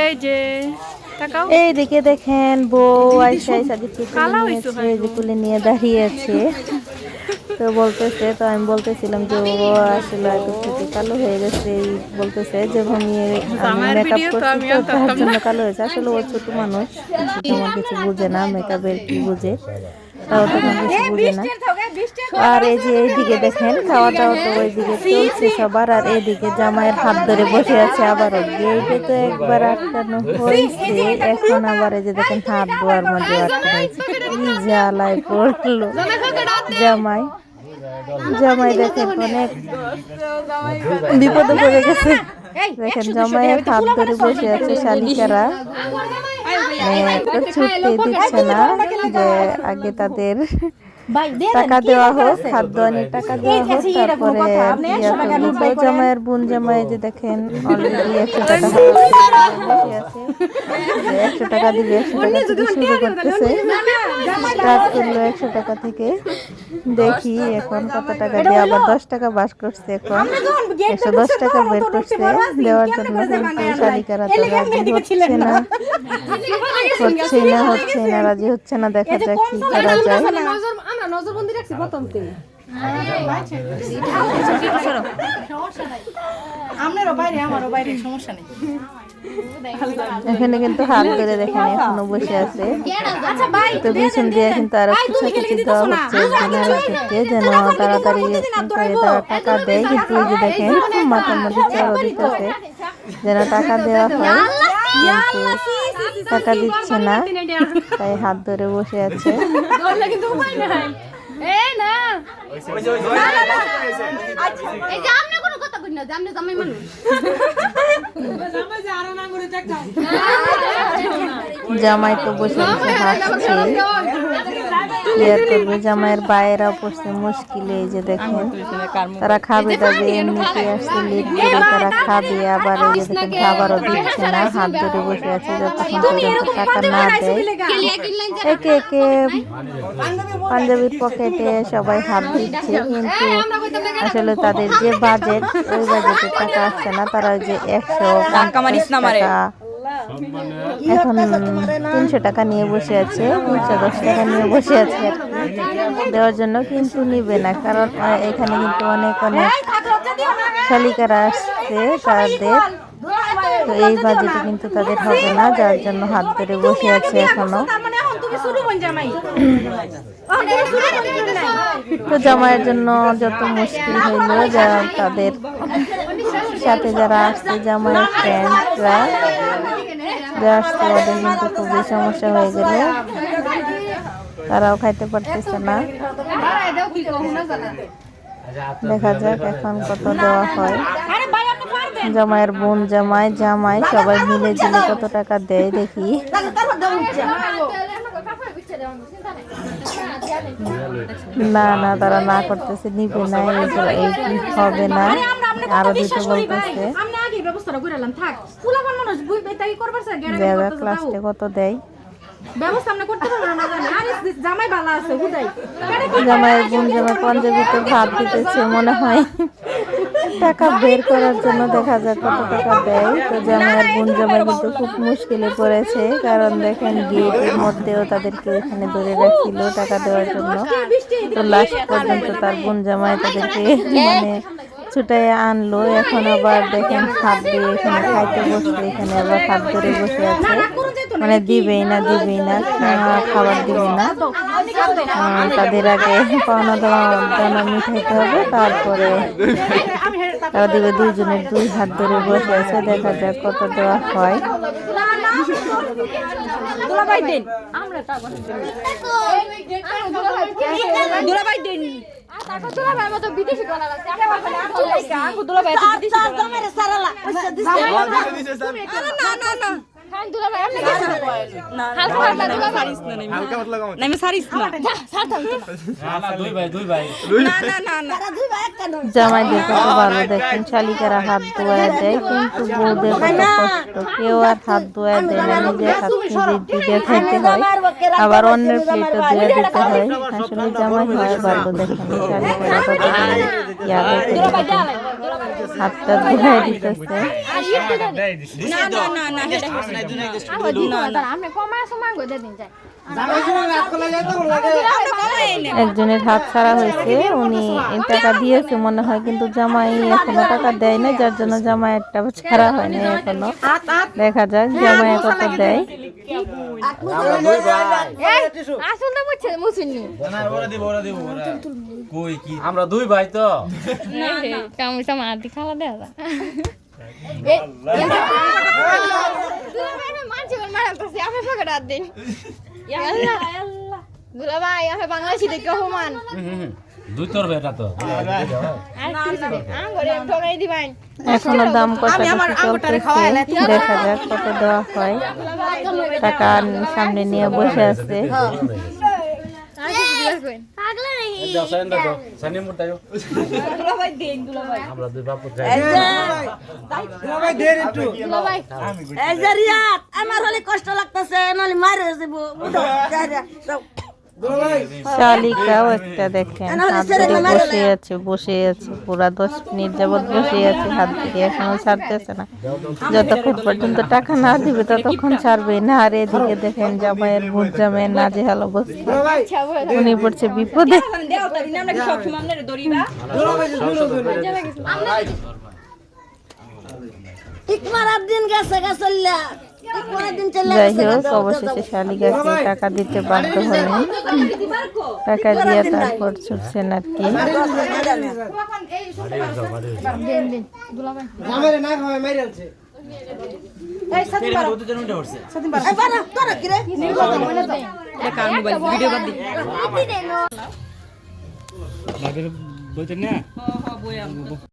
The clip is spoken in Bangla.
এই যে এইদিকে দেখেন বউ আইসা আইসা দিকে কালা নিয়ে দাঁড়িয়ে আছে তো বলতেছে তো আমি বলতেছিলাম যে ও আসলে থেকে কালো হয়ে গেছে। বলতেছে যে ঘুমিয়ে মেকআপ করছি তো তার জন্য কালো হয়েছে। আসলে ও ছোট মানুষ কিছু বুঝে না মেকআপের কি বুঝে। বুঝে না। আর এই যে এইদিকে দেখেন খাওয়া দাওয়া তো ওইদিকে চলছে সবার আর এইদিকে জামাইয়ের হাত ধরে বসে আছে আবারও। গেটে তো একবার আটকানো হয়েছে। এখন আবার এই যে দেখেন হাত ধোয়ার মধ্যে আটকানো। হয়েছে কি জ্বালায় পড়ল। জামাই জামাই। দেখেন অনেক বিপদে পড়ে গেছে। দেখেন জামাইয়ের হাত ধরে বসে আছে শালিকারা। ছুটতে দিচ্ছে না যে আগে তাদের টাকা দেওয়া হোক খাদ্য আনি টাকা দেওয়া হোক তারপরে জামাইয়ের বোন জামাই যে দেখেন অলরেডি একশো টাকা একশো টাকা দিবে একশো টাকা থেকে শুরু করতেছে স্টার্ট করল একশো টাকা থেকে। দেখি এখন কত টাকা দিয়ে আবার দশ টাকা বাস করছে এখন। একশো দশ টাকা বের করছে। দেওয়ার জন্য কিন্তু শালিকারা তো রাজি হচ্ছে না। হচ্ছে না হচ্ছে না রাজি হচ্ছে না দেখা যাক কি করা যায়। এখানে কিন্তু হাত ধরে দেখেন এখনও বসে আছে তো পিছন দিয়ে কিন্তু আরও খুচাখুচি দেওয়া হচ্ছে জেনারেলকে যেন তাড়াতাড়ি করে তারা টাকা দেয় কিন্তু এই যে দেখেন মাথার মধ্যে চারো দিতেছে যেন টাকা দেওয়া হয় কিন্তু টাকা দিচ্ছে না তাই হাত ধরে বসে আছে না। এই যে আমরা কোনো কথা কই না আমরা জামাই মানুষ। জামাই তো বসে হাসছে কি আর করবে জামাইয়ের বাইরা পড়ছে মুশকিলে এই যে দেখেন তারা খাবে দাবে এমনিতে আসছে লেট করে তারা খাবে আবার এই যে দেখেন খাবারও দিচ্ছে না হাত ধরে বসে আছে যতক্ষণ পর্যন্ত টাকা না দেয় একে একে পাঞ্জাবির পকেটে সবাই হাত দিচ্ছে কিন্তু আসলে তাদের যে বাজেট ওই বাজেটে টাকা আসছে না তারা ওই যে একশো পঞ্চাশ টাকা এখন তিনশো টাকা নিয়ে বসে আছে তিনশো দশ টাকা নিয়ে বসে আছে। দেওয়ার জন্য কিন্তু নিবে না কারণ এখানে কিন্তু অনেক অনেক শালিকারা আসছে তাদের। তো এই বাজেটে কিন্তু তাদের হবে না যার জন্য হাত ধরে বসে আছে এখনও। মানে তো জামাইয়ের জন্য যত মুশকিল হইল যারা তাদের সাথে যারা আসছে জামাইয়ের ফ্রেন্ডরা আসছে, ওদের কিন্তু খুবই সমস্যা হয়ে গেল তারাও খাইতে পারতেছে না। দেখা যাক এখন কত দেওয়া হয়। জামাইয়ের বোন জামাই জামাই সবাই মিলে জিলে কত টাকা দেয় দেখি। না না, তারা না করতেছে, নিবে না এই হবে না। আরও দুটো বলতেছে। ব্যবস্থাটা করে এলাম থাক মানুষ তাই করবার স্যার করতে ক্লাসে কত দেয়? ব্যবস্থা আমরা করতে পারব না জানি। আরে জামাই ভালো আছে বোন জামাই পঞ্জাবিতে ভাত দিতেছে মনে হয়। টাকা বের করার জন্য দেখা যাক কত টাকা দেয়। তো জামাইয়ের বোন জামাই কিন্তু খুব মুশকিলে পড়েছে কারণ দেখেন গেটের মধ্যেও তাদেরকে এখানে ধরে রাখছিল টাকা দেওয়ার জন্য। তো লাস্ট পর্যন্ত তার বোন জামাই তাদেরকে মানে ছুটাই আনলো, এখন আবার দেখেন হাত দিয়ে এখানে খাইতে বসবে এখানে আবার হাত ধরে বসে আছে। মানে দিবেই না দিবেই না খাবার দিবে না। তাদের আগে পাওনা দাওয়া মিঠাইতে হবে, তারপরে তারা দিবে দুইজনের দুই হাত ধরে বসে আছে, দেখা যাক কত দেওয়া হয় দেন দুলাভাই দেন তারপর না মতো বিদেশি ডলার আছে আমরা দুলাভাই বিদেশি না না না দুলা ভাই হালকা হালকা দুলা ভাই আমি সারিস না দুই ভাই দুই ভাই না না না না জামাইদের কত ভালো দেখেন শালিকারা হাত ধোয়া দেয় কিন্তু বউদের কত কষ্ট কেউ আর হাত ধোয়া দেয় না হাত নিজের দিকে খাইতে হয় আবার অন্যের প্লেটও ধুয়ে দিতে হয় আসলে জামাই হয় ভালো দেখেন শালিকারা কত ইয়া হাতটা ধুয়ে দিতেছে একজনের হাত ছাড়া হয়েছে উনি টাকা দিয়েছে মনে হয় কিন্তু জামাই এখনও টাকা দেয় না যার জন্য জামাই একটা ছাড়া হয় না এখনও। দেখা যাক জামাই কত দেয়। আমরা দুই ভাই তো। কাম sama আদি খাওয়া দেয়া যা মানছি মারাতেছি আপনি ফেকে রাত দিন। দুলা ভাই আপনি বাংলাদেশি দেখে অপমান। দুই তোর বেটা তো। আঙ্গরে এখনও দাম চলতেছে দেখা যাক কত দেওয়া হয়। টাকা সামনে নিয়ে বসে আছে। পাগলা নাকি দাও সাইন দাও সানি মুটা দাও। আমরা দুই বাপ পুত্র দুলা ভাই এই যে রিয়াদ আমার হলে কষ্ট লাগতেছে নাহলে মারে দেব শালিকাও একটা দেখেন হাত ধরে বসে আছে বসে আছে পুরা দশ মিনিট যাবৎ বসে আছে হাত থেকে এখনও ছাড়তেছে না। যতক্ষণ পর্যন্ত টাকা না দিবে ততক্ষণ ছাড়বে না। আর এদিকে দেখেন জামাইয়ের বুট জামাইয়ের নাজেহাল অবস্থা। উনি পড়ছে বিপদে। দেও তো আমরা কি সব সময় আমরা দড়িবা ইকমারার দিন গেছে চলে যাই হোক অবশেষে শালিকাকে টাকা দিতে বাধ্য হলেন টাকা দিয়ে তারপর ছুটছেন আর কি বলতেন না